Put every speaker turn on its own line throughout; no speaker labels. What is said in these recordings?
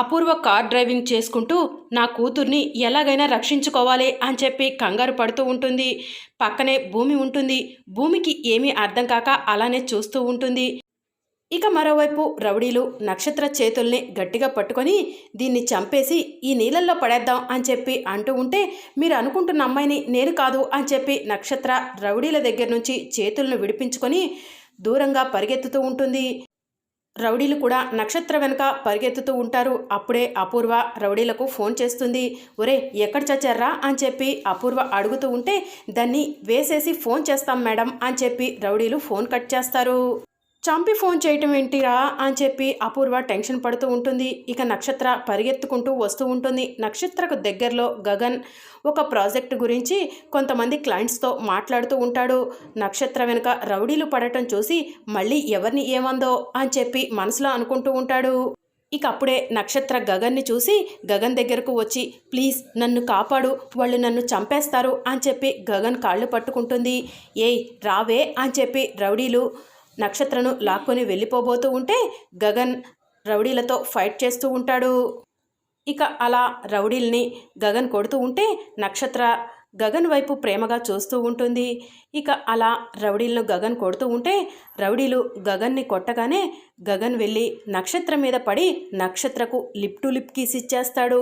అపూర్వ car driving చేసుకుంటూ నా కూతుర్ని ఎలాగైనా రక్షించుకోవాలి అని చెప్పి కంగారు పడుతూ ఉంటుంది. పక్కనే భూమి ఉంటుంది. భూమికి ఏమీ అర్థం కాక అలానే చూస్తూ ఉంటుంది. ఇక మరోవైపు రౌడీలు నక్షత్ర చేతుల్ని గట్టిగా పట్టుకొని దీన్ని చంపేసి ఈ నీళ్ళల్లో పడేద్దాం అని చెప్పి అంటూ ఉంటే మీరు అనుకుంటున్న అమ్మాయిని నేను కాదు అని చెప్పి నక్షత్ర రౌడీల దగ్గర నుంచి చేతులను విడిపించుకొని దూరంగా పరిగెత్తుతూ ఉంటుంది. రౌడీలు కూడా నక్షత్ర వెనుక పరిగెత్తుతూ ఉంటారు. అప్పుడే అపూర్వ రౌడీలకు ఫోన్ చేస్తుంది. ఒరే ఎక్కడ చచ్చారా? అని చెప్పి అపూర్వ అడుగుతూ ఉంటే దాన్ని వేసేసి ఫోన్ చేస్తాం మేడం అని చెప్పి రౌడీలు ఫోన్ కట్ చేస్తారు. చంపి ఫోన్ చేయటం ఏంటిరా అని చెప్పి అపూర్వ టెన్షన్ పడుతూ ఉంటుంది. ఇక నక్షత్ర పరిగెత్తుకుంటూ వస్తూ ఉంటుంది. నక్షత్రకు దగ్గరలో గగన్ ఒక ప్రాజెక్ట్ గురించి కొంతమంది క్లయింట్స్తో మాట్లాడుతూ ఉంటాడు. నక్షత్ర వెనుక రౌడీలు పడటం చూసి మళ్ళీ ఎవరిని ఏమందో అని చెప్పి మనసులో అనుకుంటూ ఉంటాడు. ఇక అప్పుడే నక్షత్ర గగన్ని చూసి గగన్ దగ్గరకు వచ్చి ప్లీజ్ నన్ను కాపాడు. వాళ్ళు నన్ను చంపేస్తారు అని చెప్పి గగన్ కాళ్ళు పట్టుకుంటుంది. ఏయ్ రావే అని చెప్పి రౌడీలు నక్షత్రను లాక్కొని వెళ్ళిపోబోతూ ఉంటే గగన్ రౌడీలతో ఫైట్ చేస్తూ ఉంటాడు. ఇక అలా రౌడీల్ని గగన్ కొడుతూ ఉంటే నక్షత్ర గగన్ వైపు ప్రేమగా చూస్తూ ఉంటుంది. ఇక అలా రౌడీలను గగన్ కొడుతూ ఉంటే రౌడీలు గగన్ని కొట్టగానే గగన్ వెళ్ళి నక్షత్రం మీద పడి నక్షత్రకు లిప్ టు లిప్ కీస్ ఇచ్చేస్తాడు.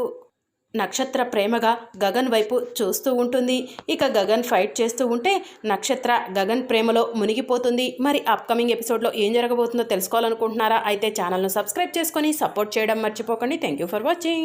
నక్షత్ర ప్రేమగా గగన్ వైపు చూస్తూ ఉంటుంది. ఇక గగన్ ఫైట్ చేస్తూ ఉంటే నక్షత్ర గగన్ ప్రేమలో మునిగిపోతుంది. మరి అప్కమింగ్ ఎపిసోడ్లో ఏం జరగబోతుందో తెలుసుకోవాలనుకుంటున్నారా? అయితే ఛానల్ను సబ్స్క్రైబ్ చేసుకొని సపోర్ట్ చేయడం మర్చిపోకండి. Thank you for watching.